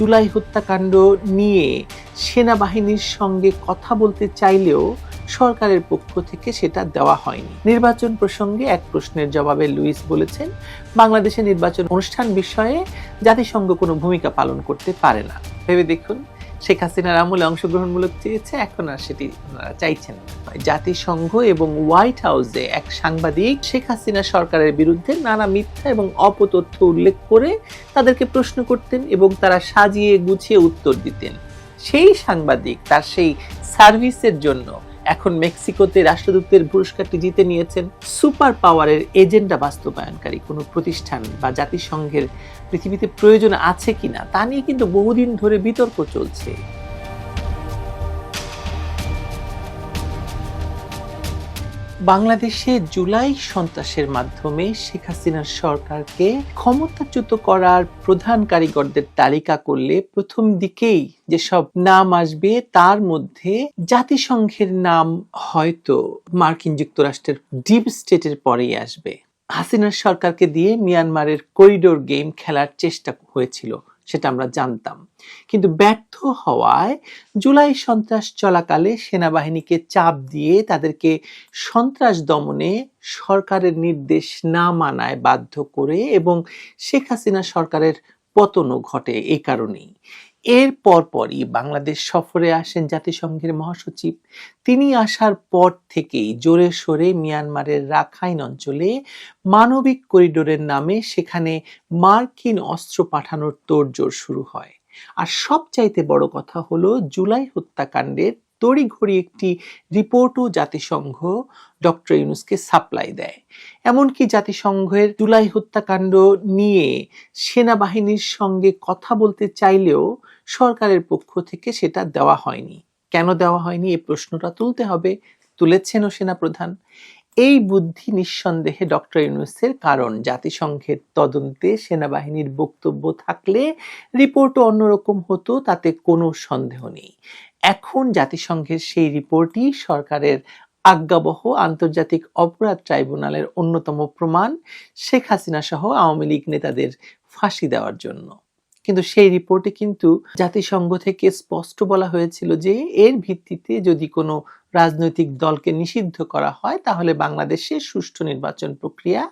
জুলাই হত্যাকাণ্ড নিয়ে সেনাবাহিনীর সঙ্গে কথা বলতে চাইলেও সরকারের পক্ষ থেকে সেটা দেওয়া হয়নি। নির্বাচন প্রসঙ্গে এক প্রশ্নের জবাবে লুইস বলেছেন, বাংলাদেশে নির্বাচন অনুষ্ঠান বিষয়ে জাতিসংঘ কোনো ভূমিকা পালন করতে পারে না। ভেবে দেখুন শেখ হাসিনার আমলে অংশগ্রহণমূলক চেয়েছে, এখন আর সেটি চাইছেন জাতিসংঘ এবং হোয়াইট হাউসে এক সাংবাদিক শেখ হাসিনা সরকারের বিরুদ্ধে নানা মিথ্যা এবং অপতথ্য উল্লেখ করে তাদেরকে প্রশ্ন করতেন এবং তারা সাজিয়ে গুছিয়ে উত্তর দিতেন। সেই সাংবাদিক তার সেই সার্ভিসের জন্য এখন মেক্সিকোতে রাষ্ট্রদূতের পুরস্কারটি জিতে নিয়েছেন সুপার পাওয়ারের এজেন্ডা বাস্তবায়নকারী কোনো প্রতিষ্ঠান বা জাতিসংঘের পৃথিবীতে প্রয়োজন আছে কিনা তা নিয়ে কিন্তু বহুদিন ধরে বিতর্ক চলছে। বাংলাদেশে জুলাই সন্ত্রাসের মাধ্যমে শেখ হাসিনার সরকারকে ক্ষমতাচ্যুত করার প্রধান কারিগরদের তালিকা করলে প্রথম দিকেই যেসব নাম আসবে, তার মধ্যে জাতিসংঘের নাম হয়তো মার্কিন যুক্তরাষ্ট্রের ডিপ স্টেটের পরেই আসবে। হাসিনার সরকারকে দিয়ে মিয়ানমারের করিডোর গেম খেলার চেষ্টা হয়েছিল। সেটা আমরা জানতাম। কিন্তু ব্যর্থ হওয়ায় জুলাই সন্ত্রাস চলাকালে সেনাবাহিনীকে চাপ দিয়ে তাদেরকে সন্ত্রাস দমনে সরকারের নির্দেশ না মানায় বাধ্য করে এবং শেখ হাসিনা সরকারের পতনও ঘটে এ কারণেই। এর পরপরই বাংলাদেশ সফরে আসেন জাতিসংঘের মহাসচিব। তিনি আসার পর থেকেই জোরে সোরে মিয়ানমারের রাখাইন অঞ্চলে মানবিক করিডোরের নামে সেখানে মার্কিন অস্ত্র পাঠানোর তোড়জোড় শুরু হয়। আর সবচাইতে বড় কথা হলো, জুলাই হত্যাকাণ্ডের তড়িঘড়ি একটি রিপোর্টও জাতিসংঘ ডক্টর ইউনুসকে সাপ্লাই দেয়। এমনকি জাতিসংঘের জুলাই হত্যাকাণ্ড নিয়ে সেনাবাহিনীর সঙ্গে কথা বলতে চাইলেও সরকারের পক্ষ থেকে সেটা দেওয়া হয়নি। কেন দেওয়া হয়নি? এ প্রশ্নটা তুলতে হবে। তুলেছেনও সেনাপ্রধান। এই বুদ্ধি নিঃসন্দেহে ডক্টর ইউনুসের কারণ। জাতিসংঘের তদন্তে সেনাবাহিনীর বক্তব্য থাকলে রিপোর্টও অন্যরকম হতো, তাতে কোনো সন্দেহ নেই। এখন জাতিসংঘের সেই রিপোর্টই সরকারের আজ্ঞাবহ আন্তর্জাতিক অপরাধ ট্রাইব্যুনালের অন্যতম প্রমাণ, শেখ হাসিনা সহ আওয়ামী লীগ নেতাদের ফাঁসি দেওয়ার জন্য। কিন্তু সেই রিপোর্টে কিন্তু জাতিসংঘ থেকে স্পষ্ট বলা হয়েছিল যে এর ভিত্তিতে যদি কোনো রাজনৈতিক দলকে নিষিদ্ধ করা হয়, তাহলে বাংলাদেশে সুষ্ঠু নির্বাচন প্রক্রিয়া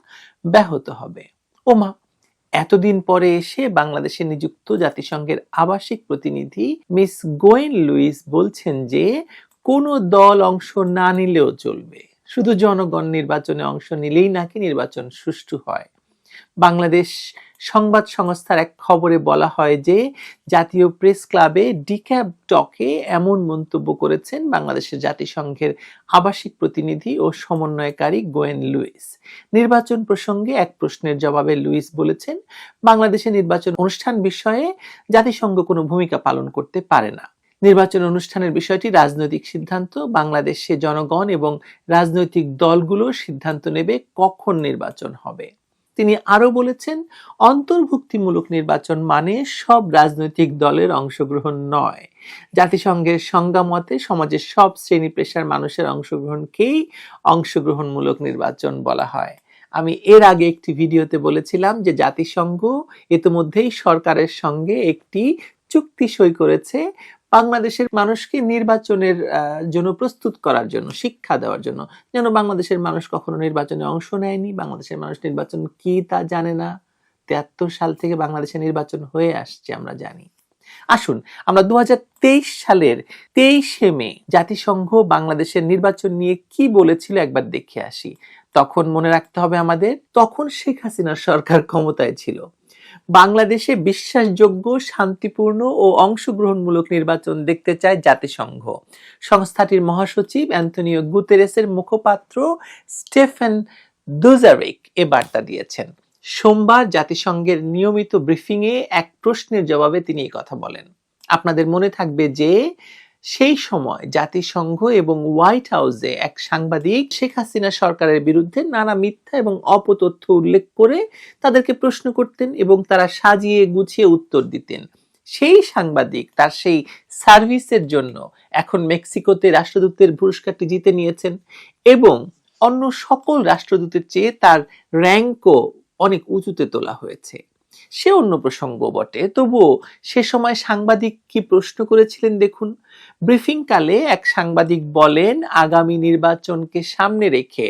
ব্যাহত হবে। ওমা, এতদিন পরে এসে বাংলাদেশে নিযুক্ত জাতিসংঘের আবাসিক প্রতিনিধি মিস গোয়েন লুইস বলছেন যে, কোনো দল অংশ না নিলেও চলবে। শুধু জনগণ নির্বাচনে অংশ নিলেই নাকি নির্বাচন সুষ্ঠু হয়। বাংলাদেশ সংবাদ সংস্থার এক খবরে বলা হয় যে, জাতীয় প্রেস ক্লাবে ডিক্যাব টকে এমন মন্তব্য করেছেন বাংলাদেশের জাতিসংঘের আবাসিক প্রতিনিধি ও সমন্বয়কারী গোয়েন লুইস। নির্বাচন প্রসঙ্গে এক প্রশ্নের জবাবে লুইস বলেছেন বাংলাদেশের নির্বাচন অনুষ্ঠান বিষয়ে জাতিসংঘ কোনো ভূমিকা পালন করতে পারে না। নির্বাচন অনুষ্ঠানের বিষয়টি রাজনৈতিক সিদ্ধান্ত, বাংলাদেশে জনগণ এবং রাজনৈতিক দলগুলো সিদ্ধান্ত নেবে কখন নির্বাচন হবে। তিনি আরও বলেছেন, অন্তর্ভুক্তিমূলক নির্বাচন মানে সব রাজনৈতিক দলের অংশগ্রহণ নয়। জাতিসংঘের সংজ্ঞা মতে সমাজের সব শ্রেণি পেশার মানুষের অংশগ্রহণকেই অংশগ্রহণমূলক নির্বাচন বলা হয়। আমি এর আগে একটি ভিডিওতে বলেছিলাম যে জাতিসংঘ ইতিমধ্যেই সরকারের সঙ্গে একটি চুক্তি সই করেছে বাংলাদেশের মানুষকে নির্বাচনের জন্য প্রস্তুত করার জন্য, শিক্ষা দেওয়ার জন্য। যেন বাংলাদেশের মানুষ কখনো নির্বাচনে অংশ নেয়নি। বাংলাদেশের মানুষ নির্বাচন কি তা জানে না। তেয়াত্তর সাল থেকে বাংলাদেশের নির্বাচন হয়ে আসছে আমরা জানি। আসুন, আমরা দু হাজার তেইশ সালের তেইশে মে জাতিসংঘ বাংলাদেশের নির্বাচন নিয়ে কি বলেছিল একবার দেখে আসি। তখন মনে রাখতে হবে আমাদের, তখন শেখ হাসিনার সরকার ক্ষমতায় ছিল। বাংলাদেশে বিশ্বাসযোগ্য, শান্তিপূর্ণ ও অংশগ্রহণমূলক নির্বাচন দেখতে চায় জাতিসংঘ। সংস্থাটির মহাসচিব অ্যান্টনিও গুতেরেসের মুখপাত্র স্টেফেন দুজারিক এ বার্তা দিয়েছেন। সোমবার জাতিসংঘের নিয়মিত ব্রিফিংয়ে এক প্রশ্নের জবাবে তিনি কথা বলেন। আপনাদের মনে থাকবে যে সেই সময় জাতিসংঘ এবং হোয়াইট হাউসে এক সাংবাদিক শেখ হাসিনা সরকারের বিরুদ্ধে নানা মিথ্যা এবং অপতথ্য উল্লেখ করে তাদেরকে প্রশ্ন করতেন এবং তারা সাজিয়ে গুছিয়ে উত্তর দিতেন। সেই সাংবাদিক তার সেই সার্ভিসের জন্য এখন মেক্সিকোতে রাষ্ট্রদূতের পুরস্কারটি জিতে নিয়েছেন এবং অন্য সকল রাষ্ট্রদূতের চেয়ে তার র্যাঙ্কও অনেক উঁচুতে তোলা হয়েছে। সে অন্য প্রসঙ্গ বটে। তবুও সে সময় সাংবাদিক কি প্রশ্ন করেছিলেন দেখুন। ব্রিফিং কালে এক সাংবাদিক বলেন, আগামী নির্বাচনকে সামনে রেখে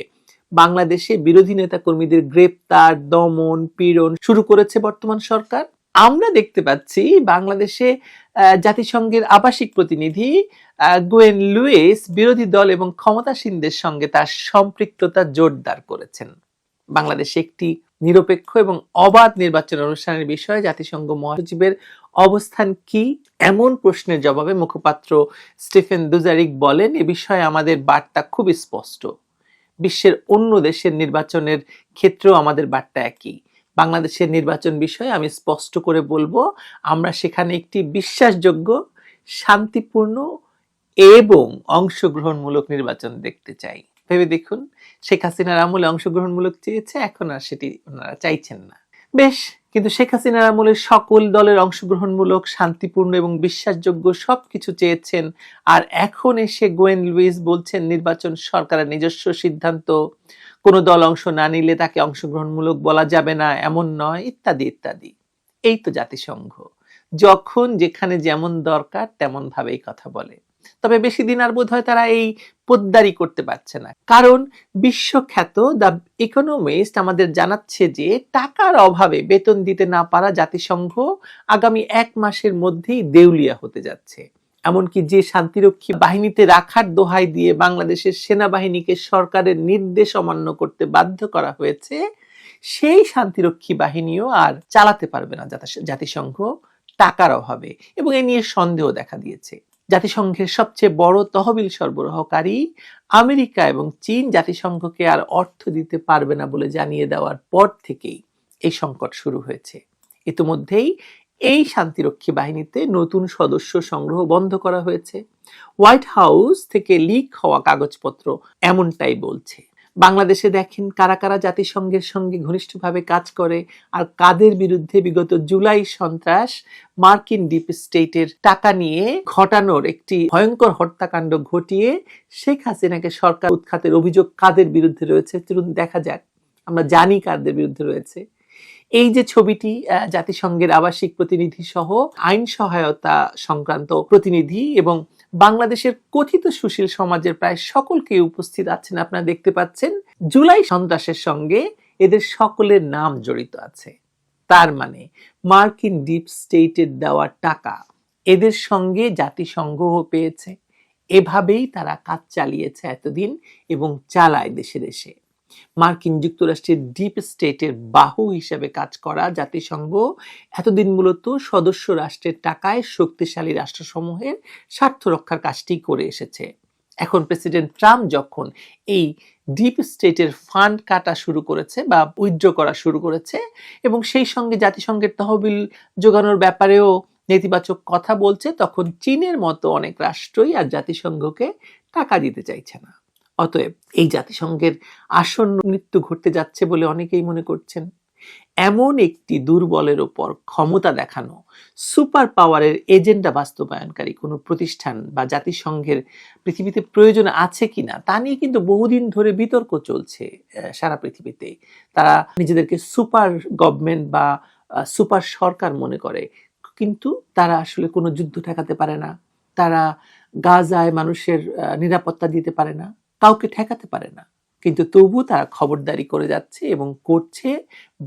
বাংলাদেশে বিরোধী নেতা কর্মীদের গ্রেপ্তার, দমন, পীড়ন শুরু করেছে বর্তমান সরকার। আমরা দেখতে পাচ্ছি বাংলাদেশে জাতিসংঘের আবাসিক প্রতিনিধি গোয়েন লুইস বিরোধী দল এবং ক্ষমতাসীনদের সঙ্গে তার সম্পৃক্ততা জোরদার করেছেন। বাংলাদেশে একটি নিরপেক্ষ এবং অবাধ নির্বাচন অনুষ্ঠানের বিষয়ে জাতিসংঘ মহাসচিবের অবস্থান কি? এমন প্রশ্নের জবাবে মুখপাত্র স্টিফেন দুজারিক বলেন, এ বিষয়ে আমাদের বার্তা খুব স্পষ্ট। বিশ্বের অন্য দেশের নির্বাচনের ক্ষেত্রেও আমাদের বার্তা একই। বাংলাদেশের নির্বাচন বিষয়ে আমি স্পষ্ট করে বলব, আমরা সেখানে একটি বিশ্বাসযোগ্য, শান্তিপূর্ণ এবং অংশগ্রহণমূলক নির্বাচন দেখতে চাই। ভেবে দেখুন, শেখ হাসিনার আমলে অংশগ্রহণমূলক চেয়েছে, এখন আর সেটি ওনারা চাইছেন না। বেশ, কিন্তু শেখ হাসিনার আমলে সকল দলের অংশগ্রহণমূলক, শান্তিপূর্ণ এবং বিশ্বাসযোগ্য সবকিছু চেয়েছেন, আর এখন এসে গোয়েন লুইস বলছেন, নির্বাচন সরকারের নিজস্ব সিদ্ধান্ত, কোনো দল অংশ না নিলে তাকে অংশগ্রহণমূলক বলা যাবে না, এমন নয়, ইত্যাদি ইত্যাদি। এই তো জাতিসংঘ। যখন যেখানে যেমন দরকার তেমন ভাবেই কথা বলে। তবে বেশি দিন আর বোধ হয় তারা এই পোদ্দারি করতে পারছে না। কারণ বিশ্বখ্যাত দ্য ইকোনমিস্ট আমাদের জানাচ্ছে যে টাকার অভাবে বেতন দিতে না পারা জাতিসংঘ আগামী এক মাসের মধ্যেই দেউলিয়া হতে যাচ্ছে। এমনকি যে শান্তিরক্ষী বাহিনীতে রাখার দোহাই দিয়ে বাংলাদেশের সেনাবাহিনীকে সরকারের নির্দেশ অমান্য করতে বাধ্য করা হয়েছে, সেই শান্তিরক্ষী বাহিনীও আর চালাতে পারবে না জাতিসংঘ টাকার অভাবে। এবং এ নিয়ে সন্দেহ দেখা দিয়েছে। জাতিসংঘের সবচেয়ে বড় তহবিল সরবরাহকারী আমেরিকা এবং চীন জাতিসংঘকে আর অর্থ দিতে পারবে না বলে জানিয়ে দেওয়ার পর থেকেই এই সংকট শুরু হয়েছে। ইতিমধ্যেই এই শান্তিরক্ষী বাহিনীতে নতুন সদস্য সংগ্রহ বন্ধ করা হয়েছে। হোয়াইট হাউস থেকে লিক হওয়া কাগজপত্র এমনটাই বলছে। বাংলাদেশে দেখেন কারা কারা জাতিসংঘের সঙ্গে ঘনিষ্ঠভাবে কাজ করে আর কাদের বিরুদ্ধে বিগত জুলাই সন্ত্রাস মার্কিন ডিপ স্টেটের টাকা নিয়ে ঘটানোর একটি ভয়ঙ্কর হত্যাকাণ্ড ঘটিয়ে শেখ হাসিনাকে সরকার উৎখাতের অভিযোগ কাদের বিরুদ্ধে রয়েছে? চলুন দেখা যাক। আমরা জানি কাদের বিরুদ্ধে রয়েছে। এই যে ছবিটি জাতিসংঘের আবাসিক প্রতিনিধি সহ আইন সহায়তা সংক্রান্ত প্রতিনিধি এবং বাংলাদেশের কথিত সুশীল সমাজের প্রায় সকলকে উপস্থিত আছেন। আপনারা দেখতে পাচ্ছেন, জুলাই সন্ত্রাসের সঙ্গে এদের সকলের নাম জড়িত আছে। তার মানে মার্কিন ডিপ স্টেটের দেওয়া টাকা এদের সঙ্গে জাতিসংঘ পেয়েছে। এভাবেই তারা কাজ চালিয়েছে এতদিন এবং চালায় দেশে দেশে মার্কিন যুক্তরাষ্ট্রের ডিপ স্টেটের বাহু হিসেবে কাজ করা জাতিসংঘ এতদিন মূলত সদস্য রাষ্ট্রের টাকায় শক্তিশালী রাষ্ট্রসমূহের স্বার্থ রক্ষার কাজটি করে এসেছে। এখন প্রেসিডেন্ট ট্রাম্প যখন এই ডিপ স্টেটের ফান্ড কাটা শুরু করেছে বা উইথড্র করা শুরু করেছে এবং সেই সঙ্গে জাতিসংঘের তহবিল যোগানোর ব্যাপারেও নেতিবাচক কথা বলছে, তখন চীনের মতো অনেক রাষ্ট্রই আর জাতিসংঘকে টাকা দিতে চাইছে না। অতএব এই জাতিসংঘের আসন্ন মৃত্যু ঘটতে যাচ্ছে বলে অনেকেই মনে করছেন। এমন একটি দুর্বলের ওপর ক্ষমতা দেখানো, সুপার পাওয়ারের এজেন্ডা বাস্তবায়নকারী কোনো প্রতিষ্ঠান বা জাতিসংঘের পৃথিবীতে প্রয়োজন আছে কিনা, তা নিয়ে কিন্তু বহুদিন ধরে বিতর্ক চলছে সারা পৃথিবীতে। তারা নিজেদেরকে সুপার গভর্নমেন্ট বা সুপার সরকার মনে করে, কিন্তু তারা আসলে কোনো যুদ্ধ ঠেকাতে পারে না। তারা গাজায় মানুষের নিরাপত্তা দিতে পারে না। কাউকে ঠেকাতে পারে না। কিন্তু তবু তারা খবরদারি করে যাচ্ছে এবং করছে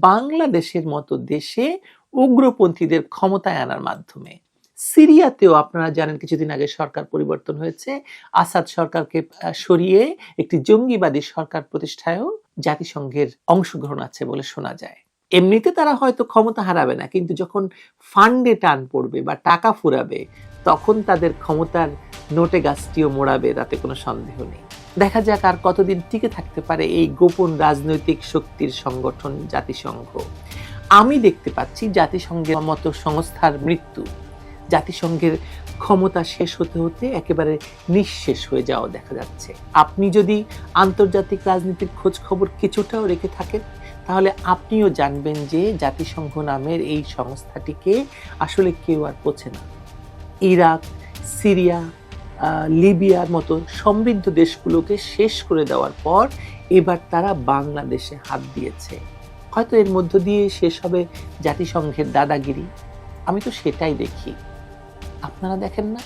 বাংলাদেশের মতো দেশে উগ্রপন্থীদের ক্ষমতায় আনার মাধ্যমে। সিরিয়াতেও আপনারা জানেন কিছুদিন আগে সরকার পরিবর্তন হয়েছে। আসাদ সরকারকে সরিয়ে একটি জঙ্গিবাদী সরকার প্রতিষ্ঠায়ও জাতিসংঘের অংশগ্রহণ আছে বলে শোনা যায়। এমনিতে তারা হয়তো ক্ষমতা হারাবে না, কিন্তু যখন ফান্ডে টান পড়বে বা টাকা ফুরাবে, তখন তাদের ক্ষমতার নোটে গাছটিও মোড়াবে, তাতে কোনো সন্দেহ নেই। দেখা যাক আর কতদিন টিকে থাকতে পারে এই গোপন রাজনৈতিক শক্তির সংগঠন জাতিসংঘ। আমি দেখতে পাচ্ছি জাতিসংঘের মতো সংস্থার মৃত্যু। জাতিসংঘের ক্ষমতা শেষ হতে হতে একেবারে নিঃশেষ হয়ে যাওয়া দেখা যাচ্ছে। আপনি যদি আন্তর্জাতিক রাজনীতির খোঁজ খবর কিছুটাও রেখে থাকেন, তাহলে আপনিও জানবেন যে জাতিসংঘ নামের এই সংস্থাটিকে আসলে কেউ আর পোছে না। ইরাক, সিরিয়া লিবিয়ার মতো সমৃদ্ধ দেশগুলোকে শেষ করে দেওয়ার পর এবার তারা বাংলাদেশে হাত দিয়েছে। হয়তো এর মধ্য দিয়ে শেষ হবে জাতিসংঘের দাদাগিরি। আমি তো সেটাই দেখি। আপনারা দেখেন না?